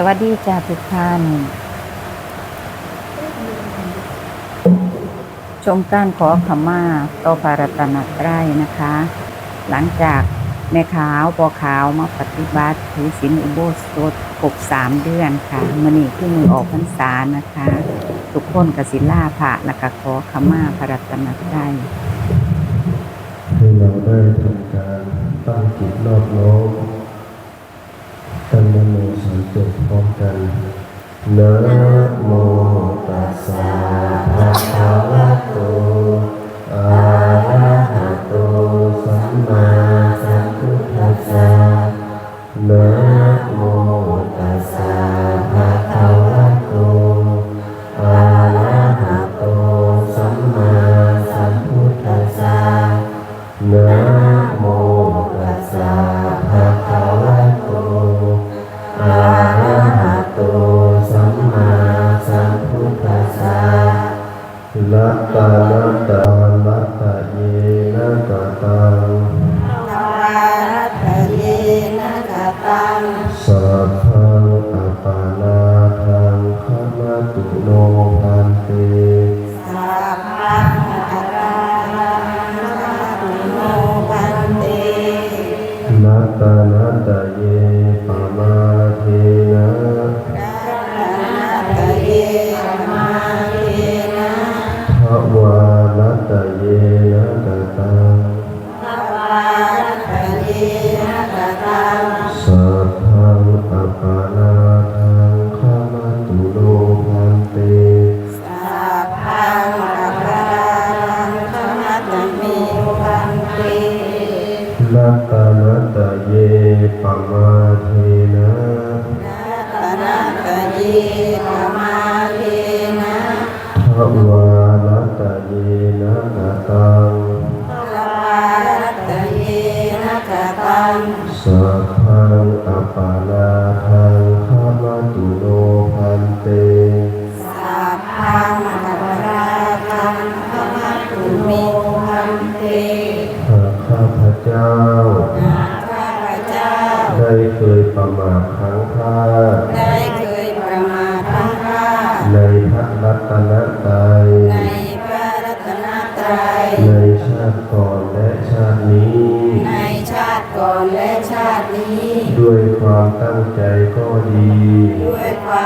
สวัสดีจ้าทุกท่าน ชมการขอขมาต่อพระรัตนตรัยนะคะ หลังจากแม่ขาวปอขาวมาปฏิบัติถือศีลอุโบสถครบสามเดือนค่ะมื่อนี้คือมือออกพรรษานะคะ ทุกคนกสิล่าพระแล้วก็ขอขมาพระรัตนตรัยให้เราได้ทำการตั้งจิตรอบน้อม ตั้งนโมสามจบพร้อมกันนะโมตัสสะภะคะวะโต ตุ ปะมาเทนะรัตนาตเยมาเทนะภวานัตตะเยนะกะตังภวารัตเยนะกตังสัพพังอปานา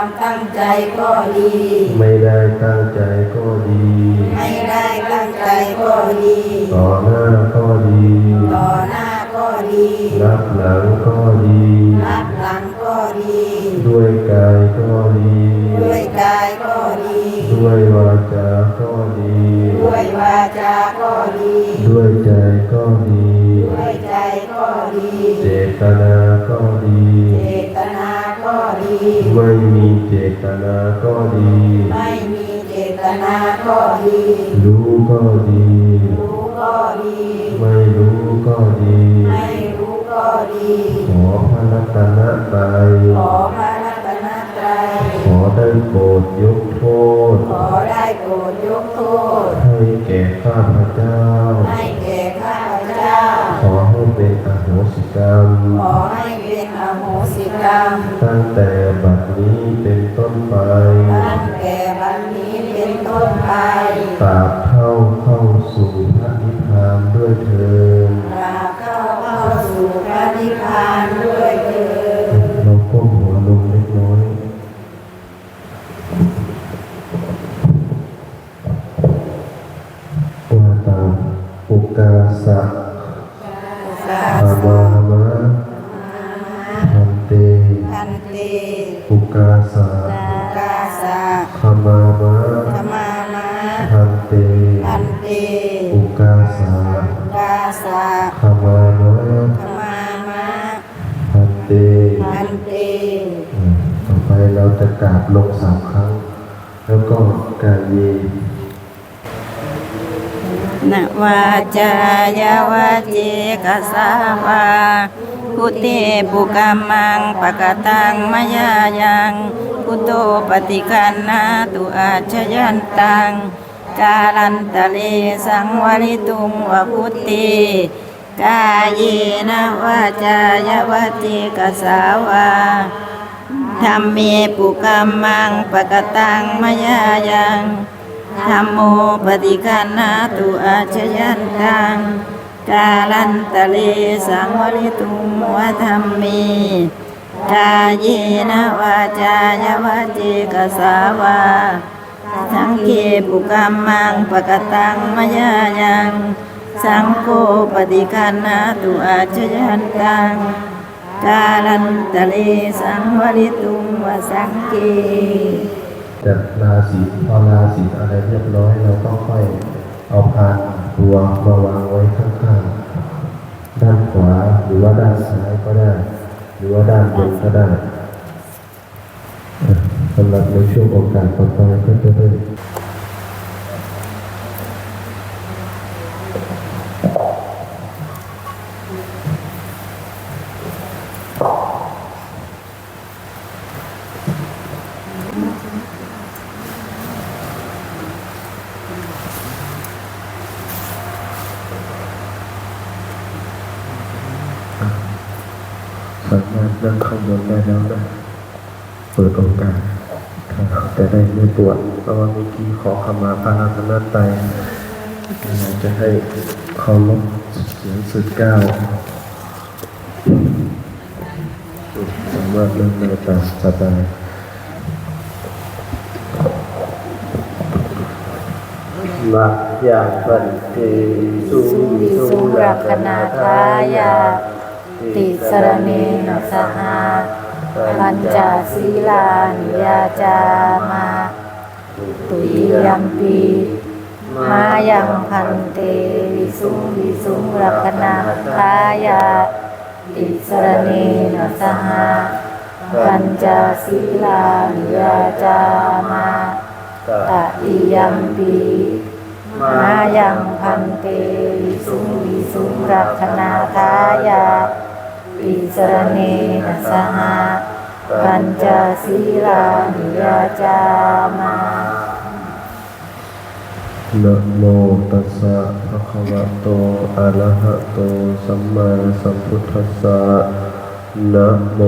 ความตั้งใจก็ดี ไม่ได้ตั้งใจก็ดี ไม่ได้ตั้งใจก็ดี ต่อหน้าก็ดี ต่อหน้าก็ดี รับหลังก็ดี รับหลังก็ดี ด้วยกายก็ดี ด้วยกายก็ดี ด้วยวาจาก็ดี ด้วยวาจาก็ดี ด้วยใจก็ดี ด้วยใจก็ดี เจตนาก็ดีเจตนาก็ดี ไม่มีเจตนาก็ดี ไม่มีเจตนาก็ดี รู้ก็ดี รู้ก็ดี ไม่รู้ก็ดี ไม่รู้ก็ดี ขอพระรัตนตรัยขอพระรัตนตรัยขอได้โปรดยกโทษ ขอได้โปรดยกโทษ ให้แก่ข้าพเจ้า ให้แก่ข้าพเจ้า ขอให้เป็นอโหสิกรรม ขอให้เป็นอ โหสิกรรม ตั้งแต่บัดนี้เป็นต้นไปตั้งแต่วันนี้เป็นต้นไปตราบเท่าเข้าสู่พระนิพพานด้วยเถิด นวาจายาวาเจกสาวาพุเตปุกามังปะกตังมายายังพุโตปฏิคันนาตุอาชยันตัง กาลันตะเลสังวริตุงวพุติกายเยนวาจายวติกสาวาธรรมเมปุกรรมังปะกตังมายายัง ธรรมโมปฏิคันหาตุอาชยันตังกาลันตะเลสังวริตุมวะธรรมเมกาเยนะวาจายาวาเจกสาวาสังเคปุกรรมังปะกตังมยายังสังโฆปฏิคันหาตุอาชยันตังกาลันตะเลสังวริตุงวสังเก จะลาศีพอลาศีอะไรเรียบร้อยเราก็ค่อยเอาพานตัวมาวางไว้ข้างๆด้านขวาหรือว่าด้านซ้ายก็ได้ หรือว่าด้านบนก็ได้สำหรับในช่วงโอกาสต่อไปก็จะได้ นั่งข้างบนได้แล้วนะเปิดโอกาสครับแต่ได้ไม่ปวดเพราะว่าเมื่อกี้ขอขมาพระรัตนตรัยอยาจะให้เคารพเสียงสุดเก้าวสามารถเริ่มได้ตามสบายมักยาปันเตสุสุวิสุรักขณาทายา ติสรเนนสหาปัญจศีลานิยาจามาตุยัมปีมายังพันเตวิสุงวิสุงรักขณาทายาติสรเนนสหาปัญจศีลานิยาจามาตติยัมปีมายังพันเตวิสุงวิสุงรักขณาทายา ปิสรเนนะสหะปัญจศีลานิยาจามานะโมตัสสะภะคะวะโตอะระหะโตสัมมาสัมพุทธัสสะนะโม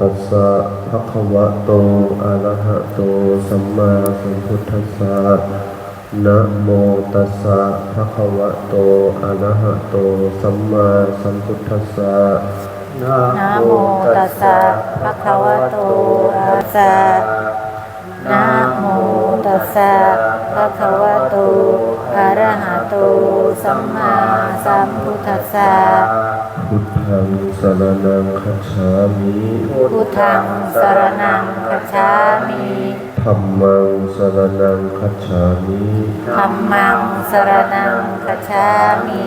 ตัสสะภะคะวะโตอะระหะโตสัมมาสัมพุทธัสสะนะโมตัสสะภะคะวะโตอะระหะโตสัมมาสัมพุทธัสสะ นะโมตัสสะภะคะวะโตอะระสะนะโมตัสสะภะคะวะโตอะระหะโตสัมมาสัมพุทธัสสะพุทธังสรณังคัจฉามิพุทธังสรณังคัจฉามิธัมมังสรณังคัจฉามิธัมมังสรณังคัจฉามิ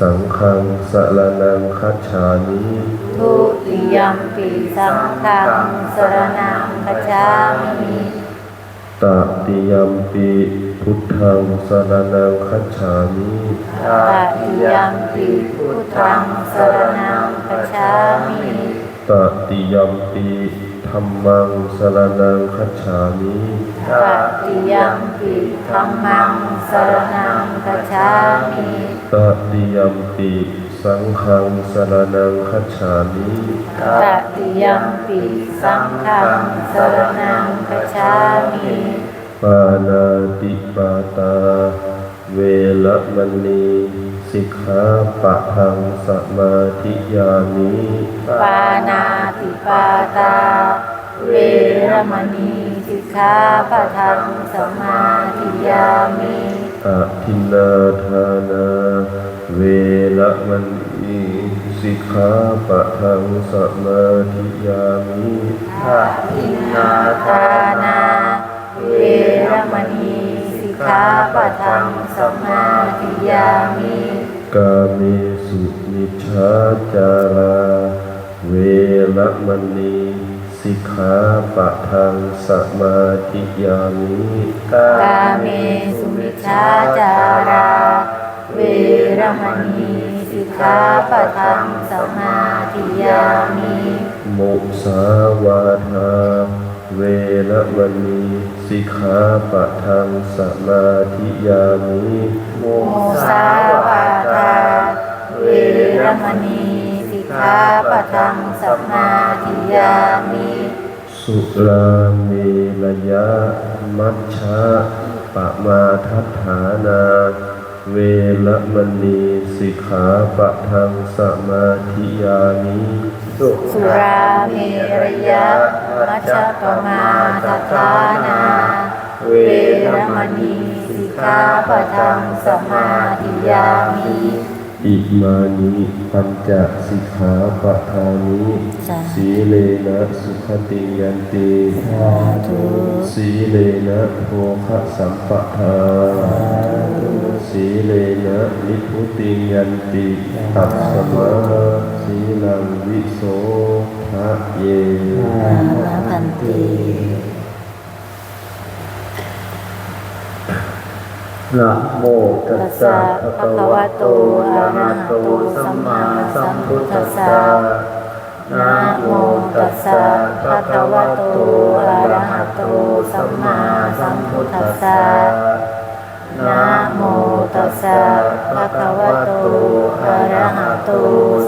สังฆังสรณังคัจฉามิทุติยัมปิสังฆังสรณังคัจฉามิตติยัมปิพุทธังสรณังคัจฉามิตติยัมปิพุทธังสรณังคัจฉามิตติยัมปิ ธัมมังสรณังคัจฉามิตติยัมปิธัมมังสรณังคัจฉามิตติยัมปิสังฆังสรณังคัจฉามิตติยัมปิสังฆังสรณังคัจฉามิปานาติปาตา เวละมณีสิกขาปะทังสมาธิยามิปานา ติปาตา เวรมณีสิกขาปะทังสมาธิยามิอะทินนาทานาเวละมณีสิกขาปะทังสมาธิยามิอินนาทานาเวรมณีสิกขาปะทังสมาธิยามิกาเมสุมิชฌาจารา เวละมณีสิกขาปะทังสมาธิยามิกาเมสุมิชฌาจารา เวรมณีสิกขาปะทังสมาธิยามิมุสาวาทาเวระมณีสิกขาปะทังสมาธิยามิมุโมสาวาทาเวรมณี สิกขาปะทังสมาธิยามิสุราเมรยะมัชฌะปะมาทัฏฐานา เวระมณีสิกขาปะทังสมาธิยามิสุสุราเมรยะมัชฌะปมาทฐานาเวรมณีสิกขาปะทังสมาธิยามิ อิมานิปัญจสิกขาปะทานิสาธุสีเลนะสุขติยันติสีเลนะโภคะสัมปทาสีเลนะนิพพุติยันติตัสสมาสีลังวิโสทะเยนาพันติ นะโมตัตัสสสะสะภะภะคะคะวะวะโตโตอะอะระระหะหะโตโตสัสัมมมามาสัสัมมพุพุททธัธัสสสะสะนะโมตัสสะภะคะวะโตอะระหะโตสัมมาสัมพุทธัสสะนะโมตัสสะภะคะวะโตอะระหะโต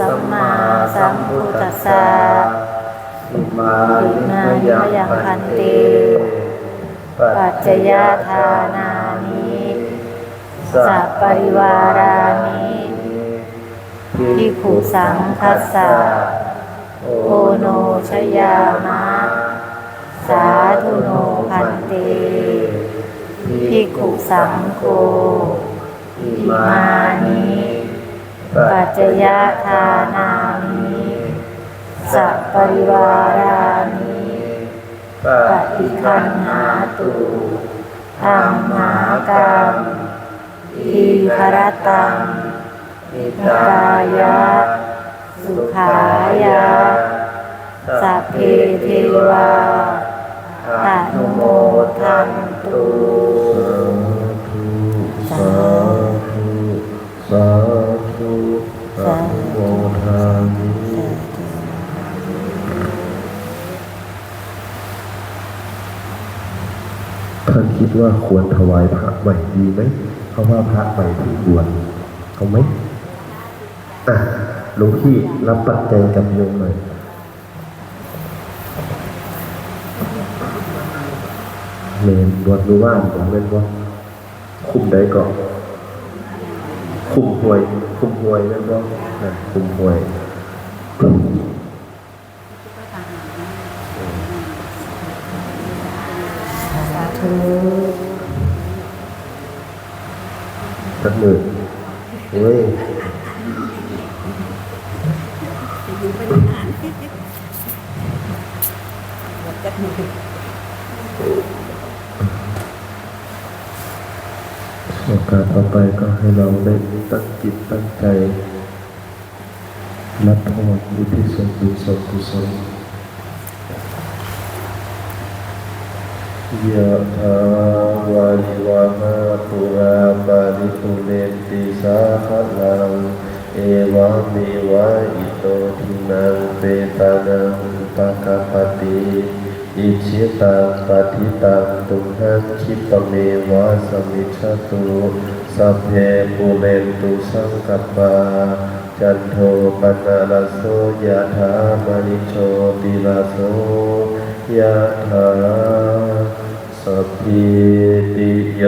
สัมมาสัมพุทธัสสะอิมาอินิมานิยังยังพัพันนเตเตปัจจยทานานิ สัพปริวารานิภิขุสังคัสสะโอโนชยามะ สาธุโนพันเตภิขุสังโฆอิมานิปัจจยทานานิสัพปริวารานิปฏิคันหาตุธรรมากรรม ทีครตังอิตายะ สุขายะ สัพเพเทวาอนุโมทันตุสาธุสาธุสาธุอนุโมทามิท่านคิดว่าควรถวายพระใหม่ดีไหม เพราะว่าพระใหม่ถึงบวชเอาไหมอะหลวงพี่รับปัจจัยกับโยมหน่อยเมนบวชรู้ว่าผมเป็นว่าคุมได้ก่อนคุมหวย คุมหวยนั่นว่าอะคุมหวยสาธุ สักหนึ่งเฮ้ยโอกาสต่อไปก็ให้เราได้ตั้งจิตตั้งใจรับพรอุทิศส่วนบุญส่วนกุศลยะถา วาลิวาหาปุราปาริปุเรนติสาขลัง เอวะเมวะอิโตทินังเปตานังปะกปติอิชิตังปฏิตังตุมหังคิปเมวะสมิชตุสัพเพปุเรนตุสังกปาจันโทปนะระโสยะถามณิโชติระโสยะถา สพิติโย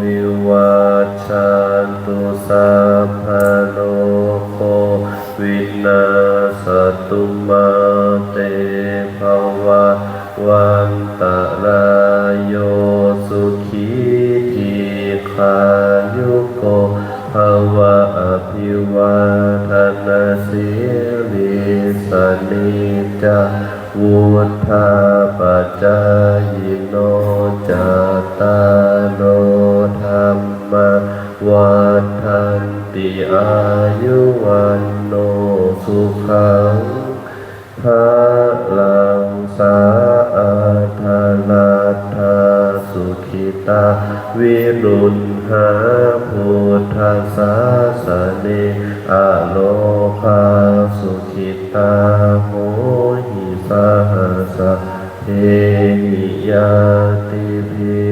วิวัชชันตุสัพพโลกวินาสตุมาเตภวะวันตะรายโยสุขีทีขายุโกภวะอภิวาทนาสิริสนิจาวุฒ ตาวิรุณหาพุทธศาสเนอโลคาสุขิตาโหหิสาสะเทหิยาติภิ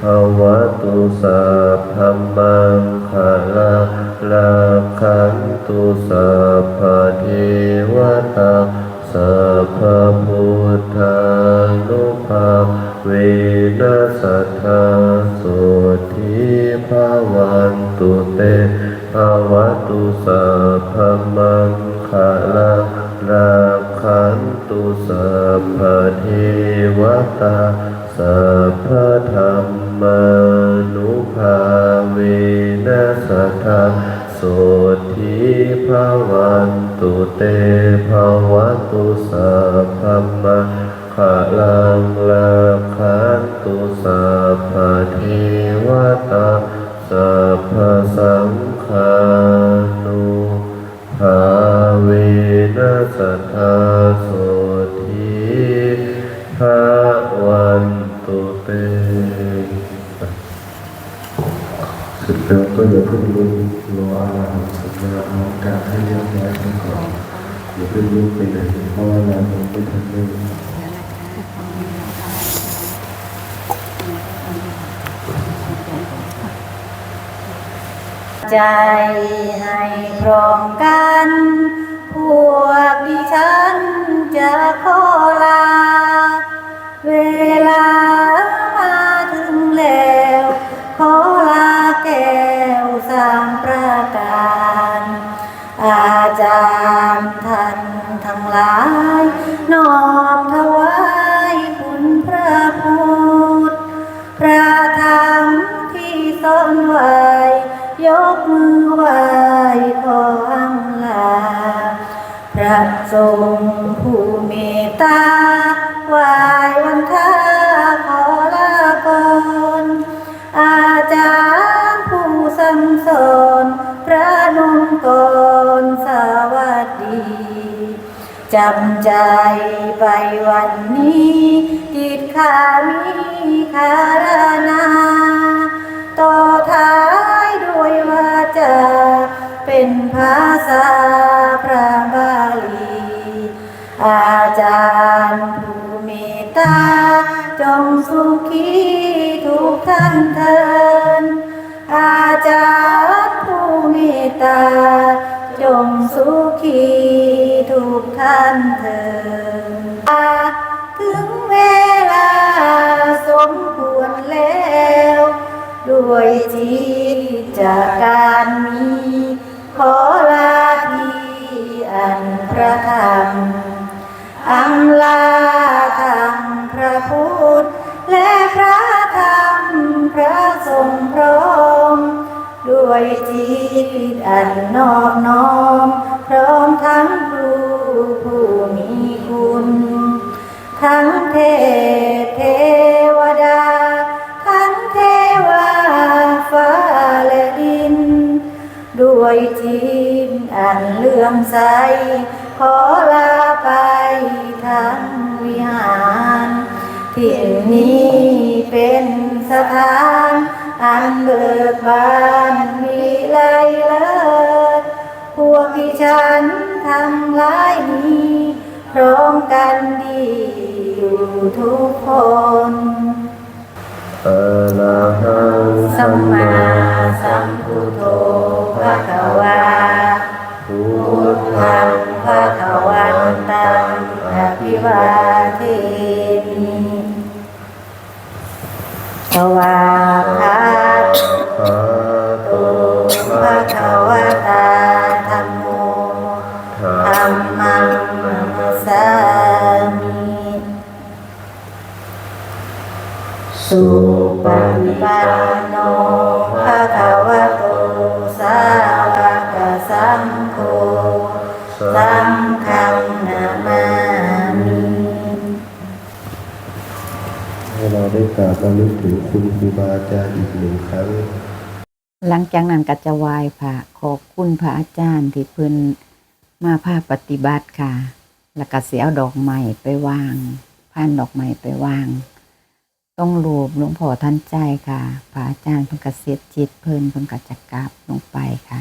ภวตุสัพพมังคาลาลาคันตุสัพพเทวตาสัพพพุทธานุภา เวนัสธาโสทิภาวันตุเตภาวตุสัพพมังคาลาราคันตุสัพพเทวตาสัพพธรรมานุภาเวนัสธาโส สร็จแล้วก็อย่าเพิ่งลุกรออาหารเสร็จแล้วเอาการให้เรียบร้อยก่อนอย่าเพิ่งลุกไปไหนเพราะว่าเรายังไม่ทันเริ่มใจให้พร้อมกัน พวกดิฉันจะขอลา เวลา นอบถวายคุณพระพุทธพระธรรมที่สอนไว้ยกมือไหว้ขออังลา พระทรงผู้เมตตา จำใจไปวันนี้กิจขามีคารนาต่อท้ายด้วยวาจาเป็นภาษาพระบาลีอาจารย์ผู้เมตตาจงสุขีทุกท่านเทินอาจารย์ผู้เมตตา ด้วยจิตจากการมี ขอลาที่อันพระธรรมอำลาธรรมพระพุทธและพระธรรมพระทรงพร้อมด้วยจิตอันนอบน้อม พร้อมทั้งครูผู้มีคุณ ทั้งเทพเทวดา ยจิตอันเลื่อมใส ขอลาไปทั้งวิหารที่นี้เป็นสถานอันเบิกบานมีไลเลิศพวกที่ฉันทั้งหลายนี้พร้อมกันดีอยู่ทุกคน อะระหังสัมมาสัมพุทโธภะคะวาพุพุททธัธังงภะคะวันตังอภิวาเทมิสวาคาภาโตโตภะคะวะตา สุปฏิปันโนภะคะวะโตสาวกสังโฆสังฆังนามามิให้เราได้กราบระลึกถึงคุณครูบาอาจารย์อีกหนึ่งครั้ง หลังจากนั้นก็จะไหว้พระขอบคุณพระอาจารย์ที่เพิ่นมาภาคปฏิบัติค่ะ แล้วก็เสียเอาดอกไม้ไปวางผ่านดอกไม้ไปวาง ต้องรูปหลวงพ่อท่านใจค่ะพระอาจารย์เพิ่นกเสียจิตเพิ่นเพิ่นก็จะกราบลงไปค่ะ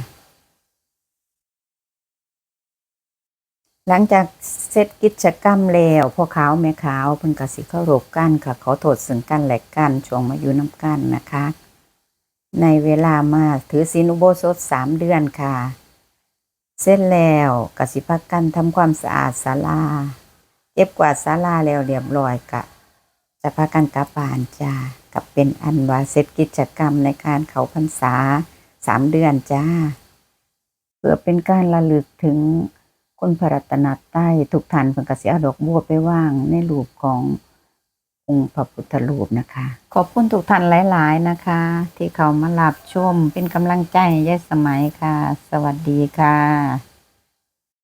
หลังจากเสร็จกิจกรรมแล้วพ่อขาวแม่ขาวเพิ่นก็สิเข้ารบกันค่ะ ขอโทษซึ่งกันแหละกันช่วงมาอยู่น้ำกันนะคะ ในเวลามาถือศีลอุโบสถสามเดือนค่ะ เสร็จแล้วกสิพักกันทำความสะอาดศาลาเก็บกวาดศาลาแล้วเรียบร้อยกะ จะพากันกลับบ้านจ้ากับเป็นอันว่าเสร็จกิจกรรมในการเขาพรรษาสามเดือนจ้า เพื่อเป็นการระลึกถึงคนพระรัตนตรัยทุกท่านเพิ่นก็สิเอาดอกบัวไปว่างในรูปขององค์พระพุทธรูปนะคะ ขอบคุณทุกท่านหลาย ๆ นะคะ ที่เขามารับชมเป็นกำลังใจให้ยายสมัยค่ะ สวัสดีค่ะ